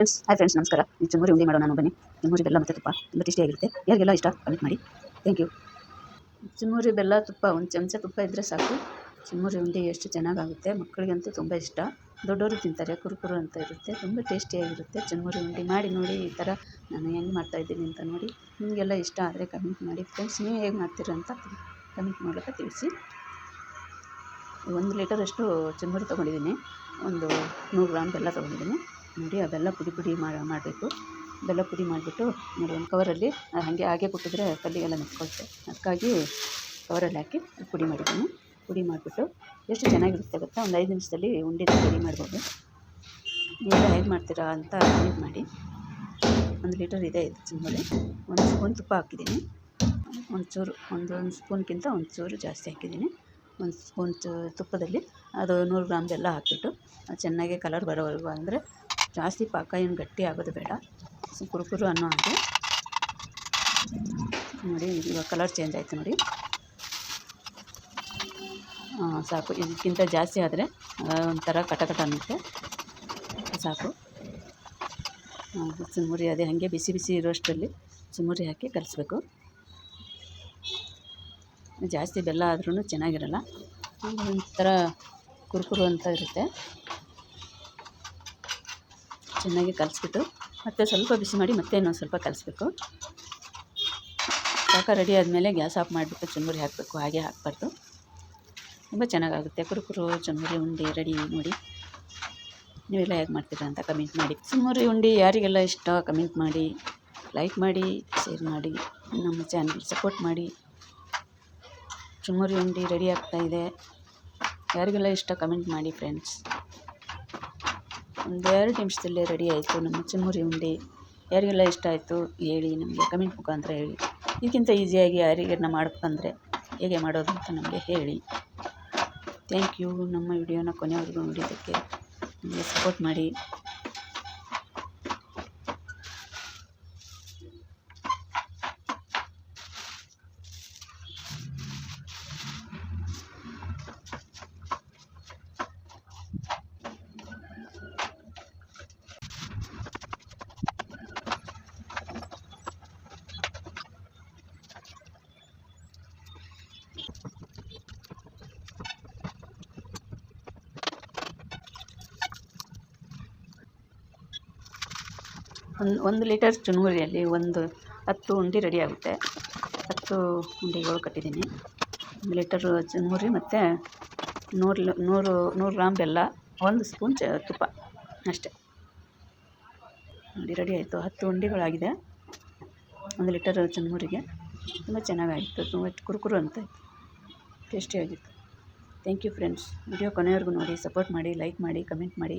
Friends hi friends ನಮಸ್ಕಾರ. ಈ ಚುಮ್ಮರಿ ಉಂಡೆ ಮಾಡೋಣ ನಾನು ಬನ್ನಿ. ಚುಮ್ಮರಿ ಬೆಲ್ಲ ಮತ್ತು ತುಪ್ಪ, ತುಂಬ ಟೇಸ್ಟಿಯಾಗಿರುತ್ತೆ ಯಾರಿಗೆಲ್ಲ ಇಷ್ಟ ಕಮೆಂಟ್ ಮಾಡಿ. ಥ್ಯಾಂಕ್ ಯು ಚುಮ್ಮರಿ ಬೆಲ್ಲ, ತುಪ್ಪ, ಒಂದು ಚಮಚ ತುಪ್ಪ ಇದ್ದರೆ ಸಾಕು. ಚುಮ್ಮರಿ ಉಂಡೆ ಎಷ್ಟು ಚೆನ್ನಾಗಾಗುತ್ತೆ, ಮಕ್ಕಳಿಗಂತೂ ತುಂಬ ಇಷ್ಟ. ದೊಡ್ಡವರು ತಿಂತಾರೆ, ಕುರುಕುರು ಅಂತ ಇರುತ್ತೆ. ತುಂಬ ಟೇಸ್ಟಿಯಾಗಿರುತ್ತೆ ಚುಮ್ಮರಿ ಉಂಡೆ ಮಾಡಿ ನೋಡಿ, ಈ ಥರ ನಾನು ಹೆಂಗೆ ಮಾಡ್ತಾಯಿದ್ದೀನಿ ಅಂತ ನೋಡಿ. ನಿಮಗೆಲ್ಲ ಇಷ್ಟ ಆದರೆ ಕಮೆಂಟ್ ಮಾಡಿ. ಫ್ರೆಂಡ್ಸ್ ನೀವು ಹೇಗೆ ಮಾಡ್ತೀರ ಅಂತ ಕಮೆಂಟ್ ಮೂಲಕ ತಿಳಿಸಿ. ಒಂದು ಲೀಟರಷ್ಟು ಚುಮ್ಮರಿ ತೊಗೊಂಡಿದ್ದೀನಿ. ಒಂದು ನೂರು ಗ್ರಾಮ್ ಬೆಲ್ಲ ತೊಗೊಂಡಿದ್ದೀನಿ. ನೋಡಿ ಅವೆಲ್ಲ ಪುಡಿ ಪುಡಿ ಮಾಡಬೇಕು ಬೆಲ್ಲ ಪುಡಿ ಮಾಡಿಬಿಟ್ಟು ನೋಡಿ ಒಂದು ಕವರಲ್ಲಿ ಹಾಗೆ ಹಾಗೆ ಕೊಟ್ಟಿದ್ರೆ ಕಲ್ಲಿಗೆಲ್ಲ ನಿಂತ್ಕೊಳುತ್ತೆ ಅದಕ್ಕಾಗಿ ಕವರಲ್ಲಿ ಹಾಕಿ ಪುಡಿ ಮಾಡಿದ್ದೀನಿ. ಪುಡಿ ಮಾಡಿಬಿಟ್ಟು ಎಷ್ಟು ಚೆನ್ನಾಗಿರುತ್ತೆ ಗೊತ್ತಾ? ಒಂದು ಐದು ನಿಮಿಷದಲ್ಲಿ ಉಂಡೆ ರೆಡಿ ಮಾಡ್ಬೋದು. ನೀವೆಲ್ಲ ಹೇಗೆ ಮಾಡ್ತೀರಾ ಅಂತ ಕಮೆಂಟ್ ಮಾಡಿ. ಒಂದು ಲೀಟರ್ ಇದೆ ಇದು ಚುಮ್ಮರಿ ಒಂದು ಸ್ಪೂನ್ ತುಪ್ಪ ಹಾಕಿದ್ದೀನಿ. ಒಂಚೂರು ಒಂದು ಒಂದು ಸ್ಪೂನ್ಗಿಂತ ಒಂಚೂರು ಚೂರು ಜಾಸ್ತಿ ಹಾಕಿದ್ದೀನಿ. ಒಂದು ಸ್ಪೂನ್ ತುಪ್ಪದಲ್ಲಿ ಅದು ನೂರು ಗ್ರಾಮ್ದೆಲ್ಲ ಹಾಕಿಬಿಟ್ಟು ಚೆನ್ನಾಗಿ ಕಲರ್ ಬರೋವರೆಗೂ ಅಂದರೆ ಜಾಸ್ತಿ ಪಾಕ ಏನು ಗಟ್ಟಿ ಆಗೋದು ಬೇಡ. ಕುರುಕುರು ಅನ್ನೋ ಹಾಗೆ. ನೋಡಿ, ಇವಾಗ ಕಲರ್ ಚೇಂಜ್ ಆಯಿತು ನೋಡಿ. ಸಾಕು. ಇದಕ್ಕಿಂತ ಜಾಸ್ತಿ ಆದರೆ ಒಂಥರ ಕಟ ಕಟ ಅನ್ನುತ್ತೆ. ಸಾಕು. ಚುರುಮುರಿ ಅದೇ ಹಾಗೆ ಬಿಸಿ ಬಿಸಿ ಇರೋಷ್ಟರಲ್ಲಿ ಚುರುಮುರಿ ಹಾಕಿ ಕಲಿಸ್ಬೇಕು. ಜಾಸ್ತಿ ಬೆಲ್ಲ ಆದ್ರೂ ಚೆನ್ನಾಗಿರಲ್ಲ. ಒಂಥರ ಕುರುಕುರು ಅಂತ ಇರುತ್ತೆ. ಚೆನ್ನಾಗಿ ಕಲಿಸ್ಬಿಟ್ಟು ಮತ್ತೆ ಸ್ವಲ್ಪ ಬಿಸಿ ಮಾಡಿ ಮತ್ತೆ ಇನ್ನೊಂದು ಸ್ವಲ್ಪ ಕಲಿಸ್ಬೇಕು. ಪಾಕ ರೆಡಿ ಆದಮೇಲೆ ಗ್ಯಾಸ್ ಆಫ್ ಮಾಡಿಬಿಟ್ಟು ಚುಮುರಿ ಹಾಕಬೇಕು, ಹಾಗೆ ಹಾಕಬಾರ್ದು. ತುಂಬ ಚೆನ್ನಾಗಾಗುತ್ತೆ. ಕುರುಕುರು ಚುಮುರಿ ಉಂಡೆ ರೆಡಿ ನೋಡಿ ನೀವೆಲ್ಲ ಹೇಗೆ ಮಾಡ್ತೀರಾ ಅಂತ ಕಮೆಂಟ್ ಮಾಡಿ. ಚುಮ್ಮರಿ ಉಂಡೆ ಯಾರಿಗೆಲ್ಲ ಇಷ್ಟ ಕಮೆಂಟ್ ಮಾಡಿ ಲೈಕ್ ಮಾಡಿ ಶೇರ್ ಮಾಡಿ, ನಮ್ಮ ಚಾನಲ್ ಸಪೋರ್ಟ್ ಮಾಡಿ. ಚುಮುರಿ ಉಂಡೆ ರೆಡಿ ಆಗ್ತಾಯಿದೆ ಯಾರಿಗೆಲ್ಲ ಇಷ್ಟ ಕಮೆಂಟ್ ಮಾಡಿ ಫ್ರೆಂಡ್ಸ್ ಒಂದೆರಡು ನಿಮಿಷದಲ್ಲೇ ರೆಡಿ ಆಯಿತು ನಮ್ಮ ಚುರ್ಮುರಿ ಉಂಡೆ. ಯಾರಿಗೆಲ್ಲ ಇಷ್ಟ ಆಯಿತು ಹೇಳಿ ನಮಗೆ ಕಮೆಂಟ್ ಮುಖಾಂತರ ಹೇಳಿ. ಇದಕ್ಕಿಂತ ಈಸಿಯಾಗಿ ಯಾರಿಗಾರನ್ನ ಮಾಡ್ಬೇಕಂದ್ರೆ ಹೇಗೆ ಮಾಡೋದು ಅಂತ ನಮಗೆ ಹೇಳಿ. Thank you. ನಮ್ಮ ವಿಡಿಯೋನ ಕೊನೆವರೆಗೂ ನೋಡಿದ್ದಕ್ಕೆ ನಮಗೆ ಸಪೋರ್ಟ್ ಮಾಡಿ. ಒಂದು ಒಂದು ಲೀಟರ್ ಚುರುಮುರಿಯಲ್ಲಿ ಒಂದು ಹತ್ತು ಉಂಡೆ ರೆಡಿ ಆಗುತ್ತೆ. ಹತ್ತು ಉಂಡೆಗಳು ಕಟ್ಟಿದ್ದೀನಿ. ಒಂದು ಲೀಟರ್ ಚುರುಮುರಿ ಮತ್ತು ನೂರು ನೂರು ನೂರು ಗ್ರಾಮ್ ಬೆಲ್ಲ, ಒಂದು ಸ್ಪೂನ್ ಚ, ತುಪ್ಪ ಅಷ್ಟೇ. ನೋಡಿ, ರೆಡಿ ಆಯಿತು. ಹತ್ತು ಉಂಡೆಗಳಾಗಿದೆ. ಒಂದು ಲೀಟರ್ ಚುರುಮುರಿಗೆ ತುಂಬ ಚೆನ್ನಾಗಾಯಿತು. ತುಂಬ ಕುರುಕುರು ಅಂತ ಟೇಸ್ಟಿಯಾಗಿತ್ತು. Thank you friends. ವಿಡಿಯೋ ಕೊನೆವರೆಗೂ ನೋಡಿ. ಸಪೋರ್ಟ್ ಮಾಡಿ, ಲೈಕ್ ಮಾಡಿ, ಕಮೆಂಟ್ ಮಾಡಿ.